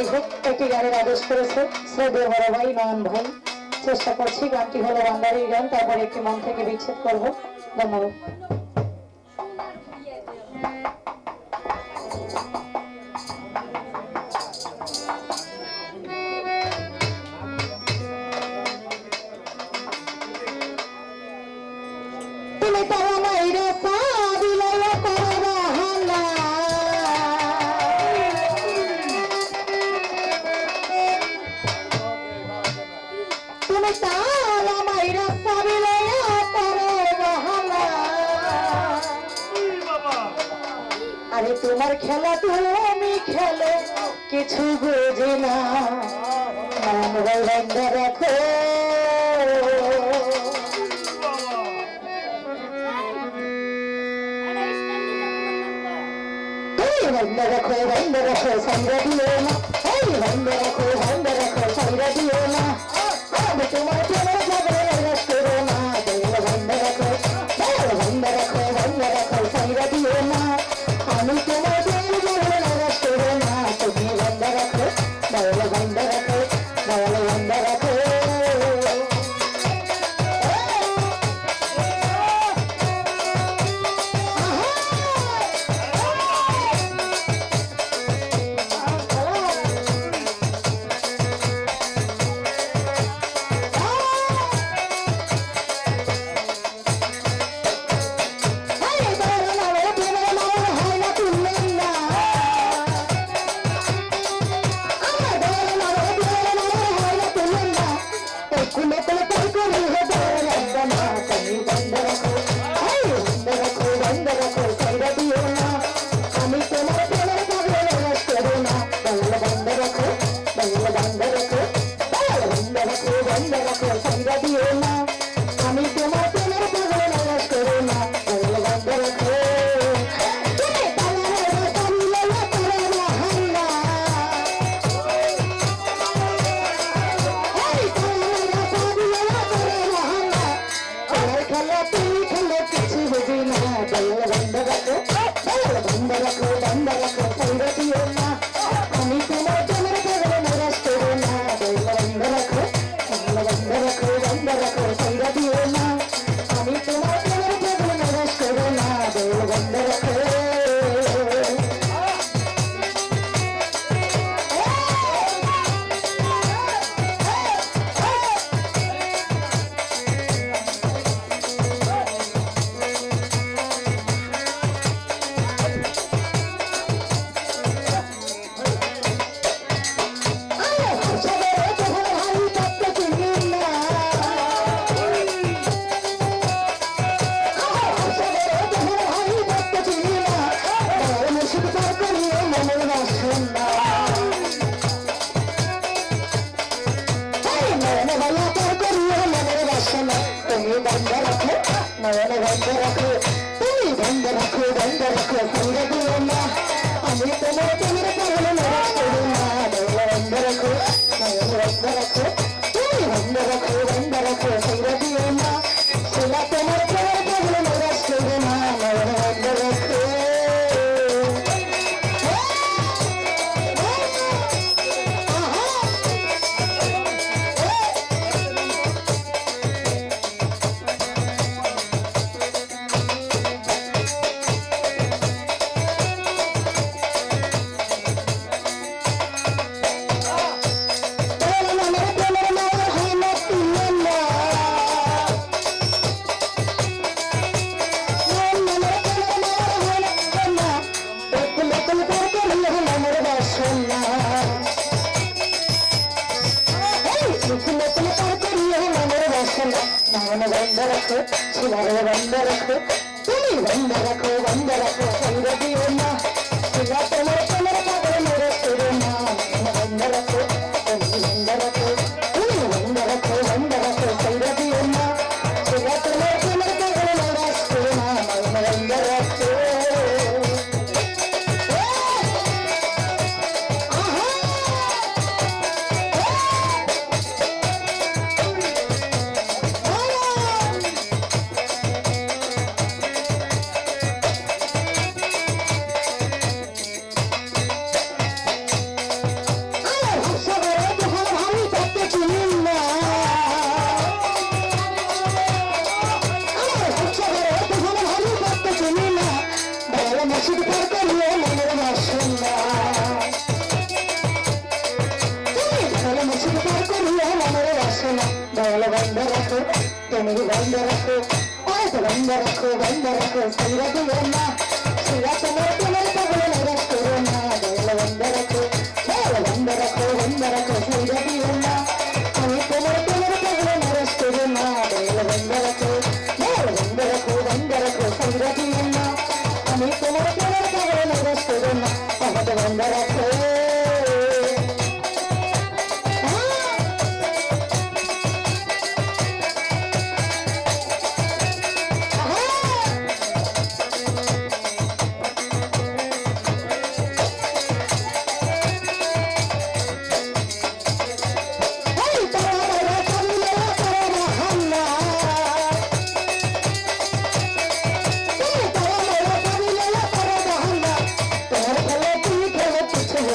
যাই হোক একটি গানের আদেশ করেছে শ্রদ্ধেয় বড় ভাই নয়ন ভাই। চেষ্টা করছি গানটি হলো বান্দারির গান, তারপর একটি মন থেকে বিচ্ছেদ করব। ধন্যবাদ। আরে তোমার খেলা তুমি খেলো, কিছু বোঝে না। মোবাইল বন্ধ রাখো। বন্ধ রাখো বন্ধ রাখো, সঙ্গে দিও না। বন্ধ রাখো বন্ধ রাখো, সঙ্গে দিও না। তোমার তোমার রাখো না। রাখো রাখো। Saludos. Thank you. சிலரே வந்தரக்கு துணி வந்தரக்கு வந்தரக்கு சங்கதி ஒன்னா சில নসিব করতে নিয়ে মনের রসগোল্লা তুমি ভালো নসিব করতে নিয়ে মনের রসগোল্লা দয়াল বন্ধ রাখো তুমি বন্ধ রাখো অনেক বন্ধ রাখো বন্ধ রাখো শ্রীরাধু বন্ধা শ্রীরাধু Remember that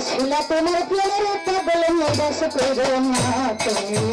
Si la tomar tiene el tablón, no vas a poder matar ni